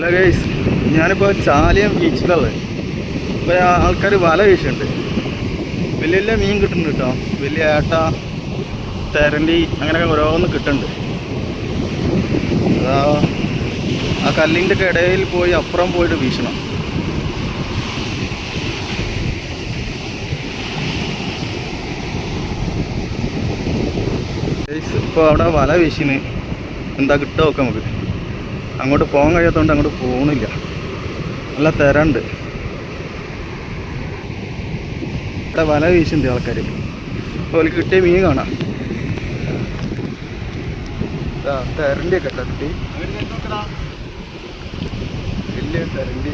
Guys ഞാനിപ്പോൾ ചാലിയം ബീച്ചിലുള്ളത് ഇപ്പോൾ ആൾക്കാർ വല വീശുന്നുണ്ട് വലിയ വലിയ മീൻ കിട്ടുന്നുണ്ട് കേട്ടോ വലിയ ഏട്ട തെരണ്ടി അങ്ങനെയൊക്കെ ഓരോന്ന് കിട്ടുന്നുണ്ട്. അതാ ആ കല്ലിന്റെ ഒക്കെ ഇടയിൽ പോയി അപ്പുറം പോയിട്ട് വീശണം. ഇപ്പോൾ അവിടെ വല വീശിന്. എന്താ കിട്ടുക നമുക്ക്? അങ്ങോട്ട് പോകാൻ കഴിയാത്തതുകൊണ്ട് അങ്ങോട്ട് പോകണില്ല നല്ല തിരണ്ട്. ഇവിടെ വല വീശുന്നുണ്ട് ആൾക്കാർ അപ്പോൾ കിട്ടിയ മീൻ കാണാം. ഇതാ തെരണ്ടി ഒക്കെ തട്ടി വലിയ തെരണ്ടി.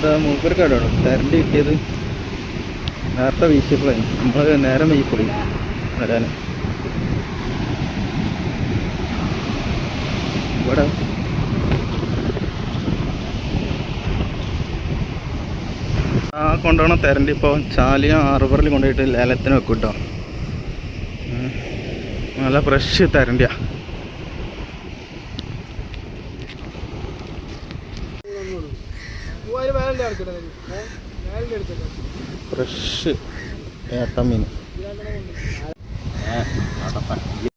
ഇതാ മൂപ്പർക്കാടോ തെരണ്ടി കിട്ടിയത് നേരത്തെ വീശിയപ്പോഴേ നമ്മൾ നേരം വീശിപ്പോയി വരാൻ ഇവിടെ. ആ കൊണ്ടുപോകണ തെരണ്ടി ഇപ്പോൾ ചാലിയ ആറുപറിൽ കൊണ്ടുപോയിട്ട് ലേലത്തിന് വെക്കും കേട്ടോ നല്ല ഫ്രഷ് തെരണ്ടിയാ ഫ്രഷ് ഏട്ടമീൻ.